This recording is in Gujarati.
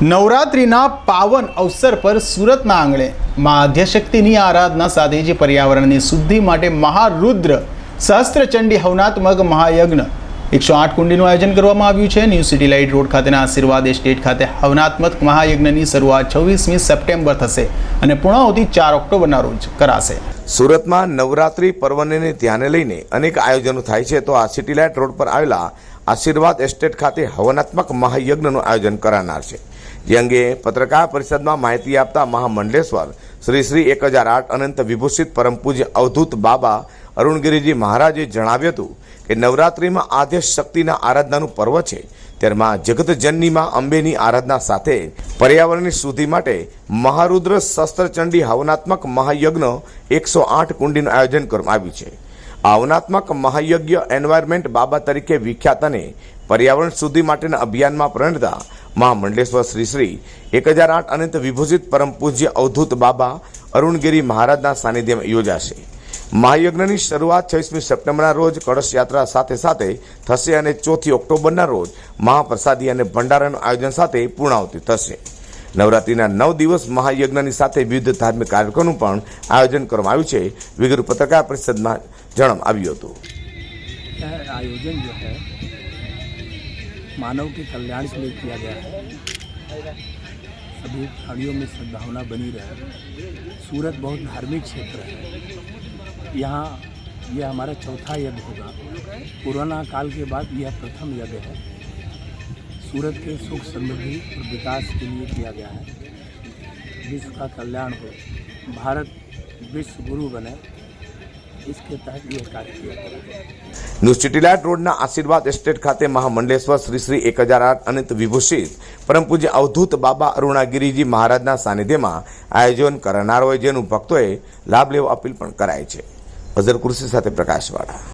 નવરાત્રિના પાવન અવસર પર સુરતના આંગણે મા આદ્યશક્તિની આરાધના સાથે જે પર્યાવરણની શુદ્ધિ માટે મહારુદ્ર સહસ્ત્રચંડી હવનાત્મક મહાયજ્ઞ એકસો આઠ કુંડીનું આયોજન કરવામાં આવ્યું છે. ન્યૂ સિટી લાઇટ રોડ ખાતેના આશીર્વાદ એસ્ટેટ ખાતે હવનાત્મક મહાયજ્ઞની શરૂઆત છવ્વીસમી સપ્ટેમ્બર થશે અને પૂર્ણાહુતિ ચાર ઓક્ટોબરના રોજ કરાશે. સુરતમાં નવરાત્રિ પર્વને ધ્યાને લઈને અનેક આયોજનો થાય છે. તો આ સિટીલાઇટ રોડ પર આવેલા આશીર્વાદ એસ્ટેટ ખાતે હવનાત્મક મહાયજ્ઞનું આયોજન કરાનાર છે. જે અંગે પત્રકાર પરિષદમાં માહિતી આપતા મહામંડલેશ્વર શ્રી શ્રી એક હજાર આઠ અનંત વિભૂષિત પરમ પૂજ્ય અવધૂત બાબા અરુણગીરીજી મહારાજે જણાવ્યું હતું કે નવરાત્રિમાં આદ્ય શક્તિના આરાધનાનું પર્વ છે. ત્યારે માં જગતજનની માં અંબેની આરાધના સાથે પર્યાવરણની શુદ્ધિ માટે મહારુદ્ર શસ્ત્રચંડી હવનાત્મક મહાયજ્ઞ એકસો આઠ કુંડીનું આયોજન કરવામાં આવ્યું છે. આ હવનાત્મક મહાયજ્ઞ એન્વાયરમેન્ટ બાબા તરીકે વિખ્યાત અને પર્યાવરણ શુદ્ધિ માટેના અભિયાનમાં પ્રણતા મહામંડલેશ્વર શ્રી શ્રી એક હજાર આઠ અનંત વિભૂષિત પરમ પૂજ્ય અવધૂત બાબા અરુણગીરી મહારાજના સાનિધ્યમાં યોજાશે. મહાયજ્ઞની શરૂઆત છવ્વીસમી સપ્ટેમ્બરના રોજ કળશ યાત્રા સાથે સાથે થશે અને ચોથી ઓક્ટોબરના રોજ મહાપ્રસાદી અને ભંડારાનું આયોજન સાથે પૂર્ણાવતી થશે. નવરાત્રીના નવ દિવસ મહાયજ્ઞની સાથે વિવિધ ધાર્મિક કાર્યક્રમોનું પણ આયોજન કરવામાં આવ્યું છે વિગત પત્રકાર પરિષદમાં જણાવવામાં આવ્યું હતું यह आयोजन जो है मानव के कल्याण के लिए किया गया है सभी प्राणियों में सद्भावना बनी रहे सूरत बहुत धार्मिक क्षेत्र है यहाँ यह हमारा चौथा यज्ञ होगा कोरोना काल के बाद यह प्रथम यज्ञ है सूरत के सुख समृद्धि और विकास के लिए किया गया है विश्व का कल्याण हो भारत विश्व गुरु बने इसके तहत यह कार्य किया गया है ન્યૂ સિટીલાઇટ રોડના આશીર્વાદ એસ્ટેટ ખાતે મહામંડલેશ્વર શ્રી શ્રી એક હજાર આઠ અનંત વિભૂષિત પરમ પૂજ્ય અવધૂત બાબા અરુણાગીરીજી મહારાજના સાનિધ્યમાં આયોજન કરનાર હોય જેનું ભક્તોએ લાભ લેવા અપીલ પણ કરાય છે અઝર કુર્સી સાથે પ્રકાશવાળા